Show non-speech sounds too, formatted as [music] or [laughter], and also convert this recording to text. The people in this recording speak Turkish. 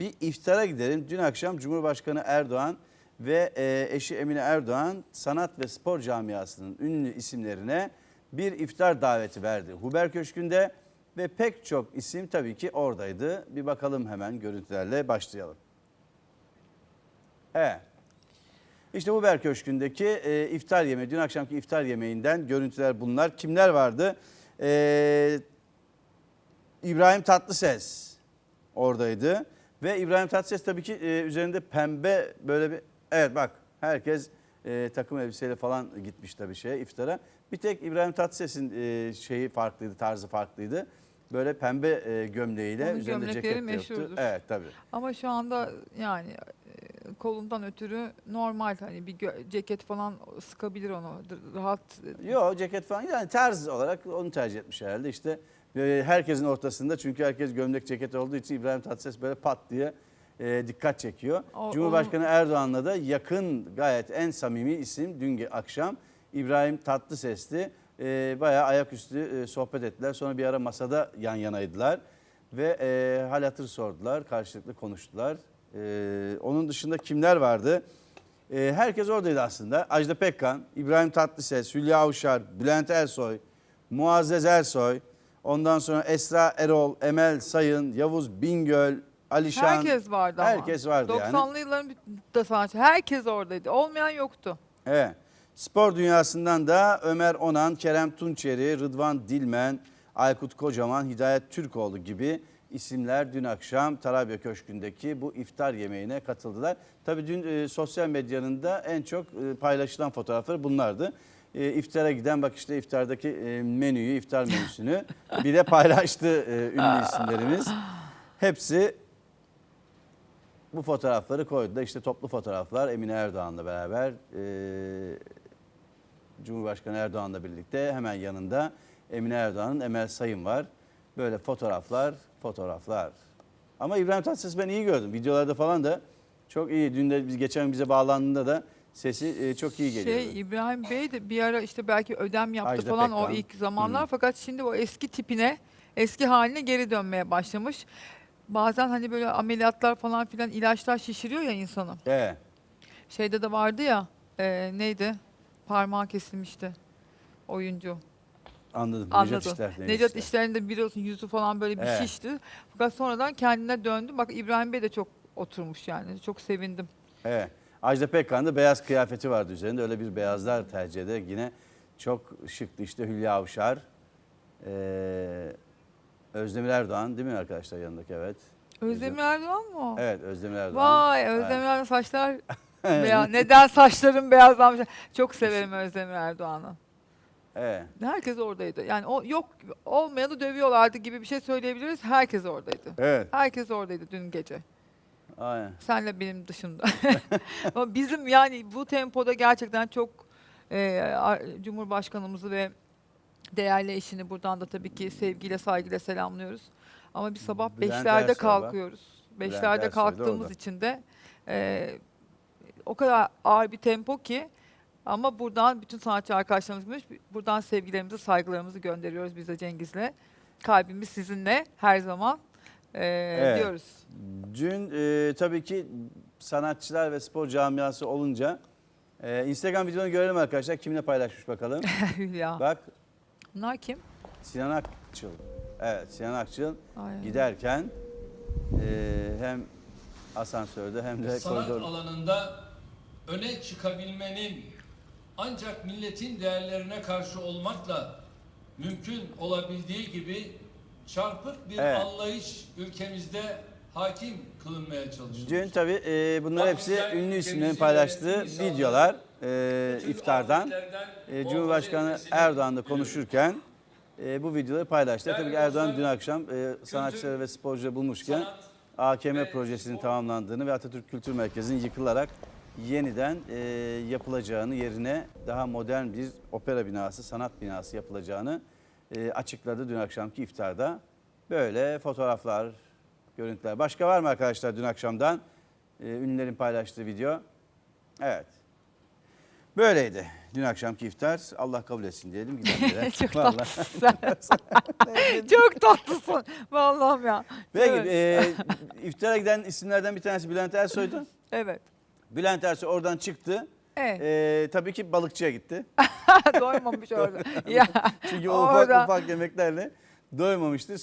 Bir iftara gidelim. Dün akşam Cumhurbaşkanı Erdoğan ve e, eşi Emine Erdoğan sanat ve spor camiasının ünlü isimlerine bir iftar daveti verdi. Huber Köşkü'nde ve pek çok isim tabii ki oradaydı. Bir bakalım hemen görüntülerle başlayalım. Evet. İşte Huber Köşkü'ndeki e, iftar yemeği, dün akşamki iftar yemeğinden görüntüler bunlar. Kimler vardı? E, İbrahim Tatlıses oradaydı. Ve İbrahim Tatlıses tabii ki e, üzerinde pembe böyle bir... Evet bak herkes e, takım elbiseyle falan gitmiş tabii şeye iftara. Bir tek İbrahim Tatlıses'in e, şeyi farklıydı, tarzı farklıydı. Böyle pembe e, gömleğiyle Onun üzerinde gömlekleri ceket de yoktu. meşhurdur. Evet tabii. Ama şu anda yani e, kolundan ötürü normal hani bir gö- ceket falan sıkabilir onu D- rahat. Yok ceket falan yani tarz olarak onu tercih etmiş herhalde işte e, herkesin ortasında çünkü herkes gömlek ceket olduğu için İbrahim Tatlıses böyle pat diye e, dikkat çekiyor. O- Cumhurbaşkanı Erdoğan'la da yakın gayet en samimi isim dün akşam İbrahim Tatlıses'ti. E, bayağı ayaküstü e, sohbet ettiler sonra bir ara masada yan yanaydılar ve e, hal hatır sordular karşılıklı konuştular. E, onun dışında kimler vardı? E, herkes oradaydı aslında. Ajda Pekkan, İbrahim Tatlıses, Hülya Avşar, Bülent Ersoy, Muazzez Ersoy, ondan sonra Esra Erol, Emel Sayın, Yavuz Bingöl, Alişan. Herkes vardı ama. Herkes vardı yani. 90'lı yılların da sanatçı. Herkes oradaydı. Olmayan yoktu. Evet. Spor dünyasından da Ömer Onan, Kerem Tunçeri, Rıdvan Dilmen, Aykut Kocaman, Hidayet Türkoğlu gibi isimler dün akşam Tarabya Köşkü'ndeki bu iftar yemeğine katıldılar. Tabii dün e, sosyal medyanın da en çok e, paylaşılan fotoğrafları bunlardı. E, iftara giden bak işte iftardaki e, menüyü, iftar menüsünü bir de paylaştı e, ünlü isimlerimiz. Hepsi bu fotoğrafları koydular. İşte toplu fotoğraflar Emine Erdoğan'la beraber e, Cumhurbaşkanı Erdoğan'la birlikte hemen yanında Emine Erdoğan'ın Emel Sayın var. Böyle fotoğraflar, fotoğraflar. Ama İbrahim Tatlıses ben iyi gördüm. Videolarda falan da çok iyi. Dün de biz geçen bize bağlandığında da sesi e, çok iyi geliyordu. Şey İbrahim Bey de bir ara işte belki ödem yaptı Ajda falan o Pekkan. ilk zamanlar. Hı. Fakat şimdi o eski tipine, eski haline geri dönmeye başlamış. Bazen hani böyle ameliyatlar falan filan ilaçlar şişiriyor ya insanı. Evet. Şeyde de vardı ya e, neydi? Parmağı kesilmişti oyuncu. Anladım. Anladım. Necat İşler. Necat, İşler'in de biliyorsun yüzü falan böyle bir Evet. şişti. Fakat sonradan kendine döndü. Bak İbrahim Bey de çok oturmuş yani. Çok sevindim. Evet. Ajda Pekkan'da beyaz kıyafeti vardı üzerinde. Öyle bir beyazlar tercih ederek yine çok şıktı. İşte Hülya Avşar, ee, Özdemir Erdoğan değil mi arkadaşlar yanındaki evet. Özdemir Erdoğan mı? Evet Özdemir Erdoğan. Vay Özdemir Erdoğan saçlar [laughs] beyaz. Neden saçlarım beyazlanmış? Çok severim Özdemir Erdoğan'ı. Evet. Herkes oradaydı. Yani o yok olmayanı dövüyorlardı gibi bir şey söyleyebiliriz. Herkes oradaydı. Evet. Herkes oradaydı dün gece. Aynen. Senle benim dışında. Ama [laughs] bizim yani bu tempoda gerçekten çok e, a- Cumhurbaşkanımızı ve değerli eşini buradan da tabii ki sevgiyle saygıyla selamlıyoruz. Ama bir sabah Bülent beşlerde Ersoy var. kalkıyoruz. Beşlerde Ersoy da kalktığımız orada. için de e, o kadar ağır bir tempo ki ama buradan bütün sanatçı arkadaşlarımız gibi buradan sevgilerimizi, saygılarımızı gönderiyoruz biz de Cengiz'le. Kalbimiz sizinle her zaman e, diyoruz. Dün e, tabii ki sanatçılar ve spor camiası olunca e, Instagram videonu görelim arkadaşlar. Kimle paylaşmış bakalım. [laughs] Hülya. Bak Bunlar kim? Sinan Akçıl. Evet Sinan Akçıl Ay. giderken e, hem asansörde hem de sanat koridor. alanında öne çıkabilmenin ancak milletin değerlerine karşı olmakla mümkün olabildiği gibi çarpık bir Evet. anlayış ülkemizde hakim kılınmaya çalışılıyor. Dün tabii e, bunlar hepsi Vakıflar ünlü isimlerin paylaştığı videolar e, iftardan. E, Cumhurbaşkanı etmesini Erdoğan da diliyorum. konuşurken e, bu videoları paylaştı. Tabii ki Erdoğan dün akşam e, sanatçıları ve sporcuları bulmuşken Sanat AKM ve projesinin spor- tamamlandığını ve Atatürk Kültür Merkezi'nin yıkılarak yeniden e, yapılacağını yerine daha modern bir opera binası, sanat binası yapılacağını e, açıkladı dün akşamki iftarda. Böyle fotoğraflar, görüntüler. Başka var mı arkadaşlar dün akşamdan? E, ünlülerin paylaştığı video. Evet. Böyleydi. Dün akşamki iftar Allah kabul etsin diyelim gidenlere. [laughs] Çok Vallahi. tatlısın. [laughs] [laughs] Çok tatlısın. Vallahi ya. Peki Evet. e, iftara giden isimlerden bir tanesi Bülent Ersoy'du. Evet. Bülent Ersoy oradan çıktı. Evet. E, tabii ki balıkçıya gitti. Doymamış orada. ya. Çünkü o ufak orada- ufak yemeklerle doymamıştı.